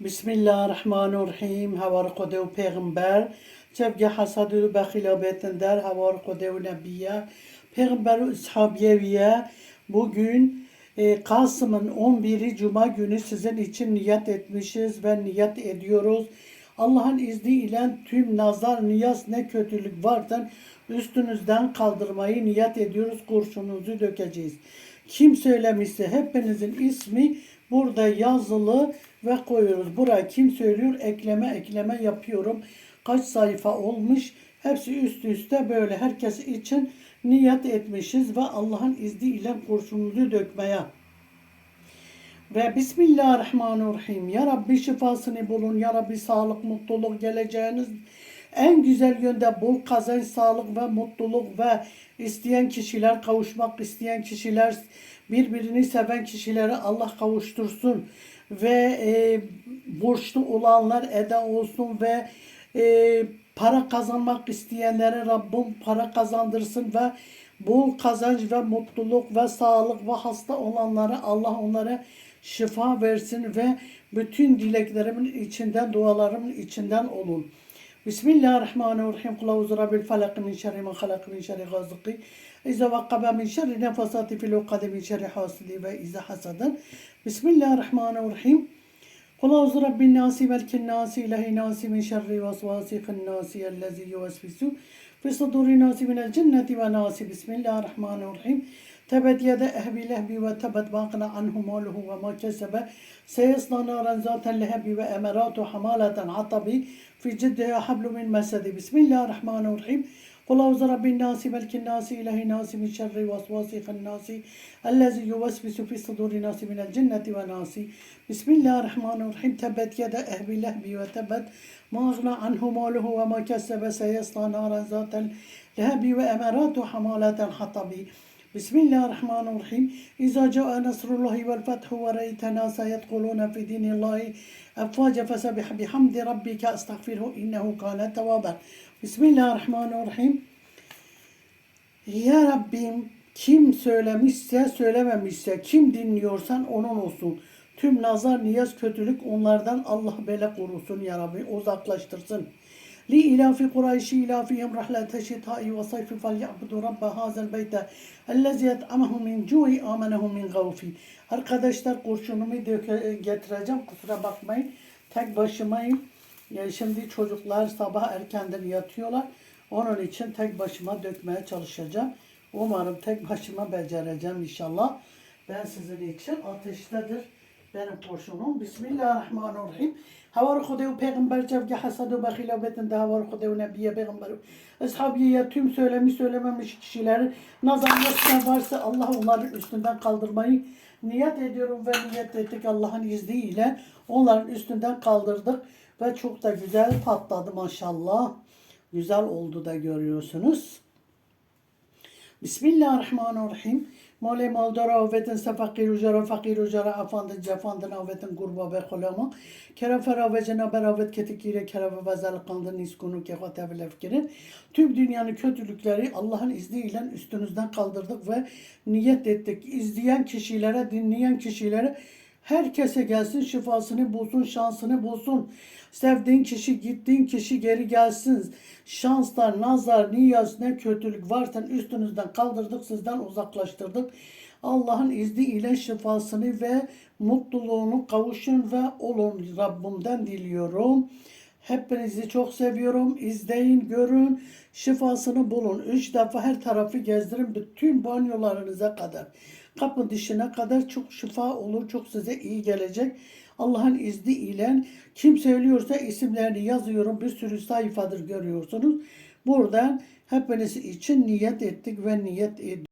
Bismillahirrahmanirrahim. Havar kodev peygamber. Cevge hasadü bekhilabetin der. Havar kodev nebiye. Peygamber ishabiyeviye. Bugün e, Kasım'ın 11'i Cuma günü sizin için niyet etmişiz ve niyet ediyoruz. Allah'ın izniyle tüm nazar, niyaz ne kötülük varsa üstünüzden kaldırmayı niyet ediyoruz. Kurşununuzu dökeceğiz. Kim söylemişse hepinizin ismi burada yazılı ve koyuyoruz. Buraya kim söylüyor? Ekleme ekleme yapıyorum. Kaç sayfa olmuş? Hepsi üst üste böyle herkes için niyet etmişiz ve Allah'ın izniyle kurşununuzu dökmeye. Ve Bismillahirrahmanirrahim. Ya Rabbi şifasını bulun. Ya Rabbi sağlık, mutluluk geleceğiniz en güzel yönde bol kazanç, sağlık ve mutluluk ve isteyen kişiler, kavuşmak isteyen kişiler, birbirini seven kişileri Allah kavuştursun. Ve e, borçlu olanlar eda olsun ve e, para kazanmak isteyenlere Rabbim para kazandırsın ve bol kazanç ve mutluluk ve sağlık ve hasta olanlara Allah onlara şifa versin ve bütün dileklerimin içinden, dualarımın içinden olun. بسم الله الرحمن الرحيم. قل أعوذ برب الفلق من شر ما خلق من شر غاسق. إذا وقب من شر نفسات في العقد من شر حاسد إذا حسد. بسم الله الرحمن الرحيم. قل أعوذ برب الناس ملك الناس إله الناس من شر وسواس الناس الذي يوسوس. في صدور الناس من الجنة والناس بسم الله الرحمن الرحيم تبت يدا أهبي لهبي وتبت ما عنه ماله وما كسب سيصنى نارا ذات لهبي وأمرات حمالة عطبي في جدها حبل من مسد بسم الله الرحمن الرحيم. قل أعوذ رب الناس ملك الناس إله الناس من شر وسواس الناس الذي يوسوس في صدور الناس من الجنة والناس. بسم الله الرحمن الرحيم. تبت يد أهب لهب وتبت ما أغنى عنه ماله وما كسب سيصلى نارا ذات اللهب وأمرات حمالة الحطب. بسم الله الرحمن الرحيم إذا جاء نصر الله والفتح ورأيت ناس يدخلون في دين الله أفواجا فسبح بحمد ربك أستغفره إنه كان توابا بسم الله الرحمن الرحيم Ya Rabbim kim söylemişse söylememişse kim dinliyorsan onun olsun. Tüm nazar, niyaz, kötülük onlardan Allah bela korusun ya Rabbi uzaklaştırsın. Li ilafi Kureyşi ilafihim rahlete şitai ve sayfi fel ya'budu rabbe hazel beyte ellezi yet'amahu min cu'i amenehu min gavfi. Arkadaşlar kurşunumu getireceğim kusura bakmayın. Tek başımayım. Ya şimdi çocuklar sabah erkenden yatıyorlar. Onun için tek başıma dökmeye çalışacağım. Umarım tek başıma becereceğim inşallah. Ben sizin için ateştedir benim kurşunum. Bismillahirrahmanirrahim. Havar kudev peygamber cevge hasadu bakhilabetin de havar kudev nebiye peygamber. Ashabiye tüm söylemiş söylememiş kişilerin nazarında varsa Allah onların üstünden kaldırmayı niyet ediyorum ve niyet ettik Allah'ın izniyle. Onların üstünden kaldırdık ve çok da güzel patladı maşallah. Güzel oldu da görüyorsunuz. Bismillahirrahmanirrahim. Mole maldara avetin se fakir ujara fakir ujara afandın cefandın avetin kurba ve kulama. Kerefer ave cenab avet ketikire kereve ve zelkandın iskunu kehate ve lefkirin. Tüm dünyanın kötülükleri Allah'ın izniyle üstünüzden kaldırdık ve niyet ettik. İzleyen kişilere, dinleyen kişilere Herkese gelsin şifasını bulsun, şansını bulsun. Sevdiğin kişi, gittiğin kişi geri gelsin. Şanslar, nazar, niyaz, ne kötülük varsa üstünüzden kaldırdık, sizden uzaklaştırdık. Allah'ın izniyle şifasını ve mutluluğunu kavuşun ve olun Rabbimden diliyorum. Hepinizi çok seviyorum. İzleyin, görün, şifasını bulun. Üç defa her tarafı gezdirin bütün banyolarınıza kadar. Kapı dışına kadar çok şifa olur, çok size iyi gelecek. Allah'ın izniyle kim söylüyorsa isimlerini yazıyorum. Bir sürü sayfadır görüyorsunuz. Buradan hepiniz için niyet ettik ve niyet ediyoruz.